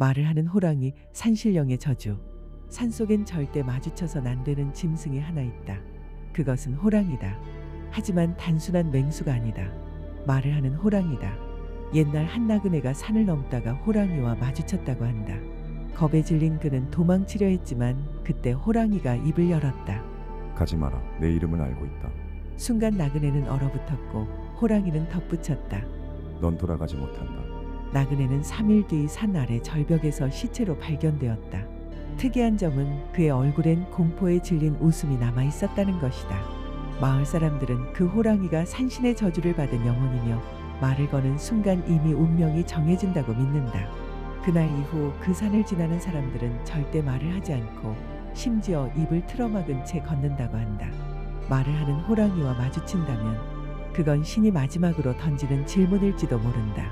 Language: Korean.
말을 하는 호랑이 산신령의 저주. 산속엔 절대 마주쳐선 안 되는 짐승이 하나 있다. 그것은 호랑이다. 하지만 단순한 맹수가 아니다. 말을 하는 호랑이다. 옛날 한 나그네가 산을 넘다가 호랑이와 마주쳤다고 한다. 겁에 질린 그는 도망치려 했지만 그때 호랑이가 입을 열었다. 가지 마라. 내 이름을 알고 있다. 순간 나그네는 얼어붙었고 호랑이는 덧붙였다. 넌 돌아가지 못한다. 나그네는 3일 뒤 산 아래 절벽에서 시체로 발견되었다. 특이한 점은 그의 얼굴엔 공포에 질린 웃음이 남아 있었다는 것이다. 마을 사람들은 그 호랑이가 산신의 저주를 받은 영혼이며 말을 거는 순간 이미 운명이 정해진다고 믿는다. 그날 이후 그 산을 지나는 사람들은 절대 말을 하지 않고 심지어 입을 틀어막은 채 걷는다고 한다. 말을 하는 호랑이와 마주친다면 그건 신이 마지막으로 던지는 질문일지도 모른다.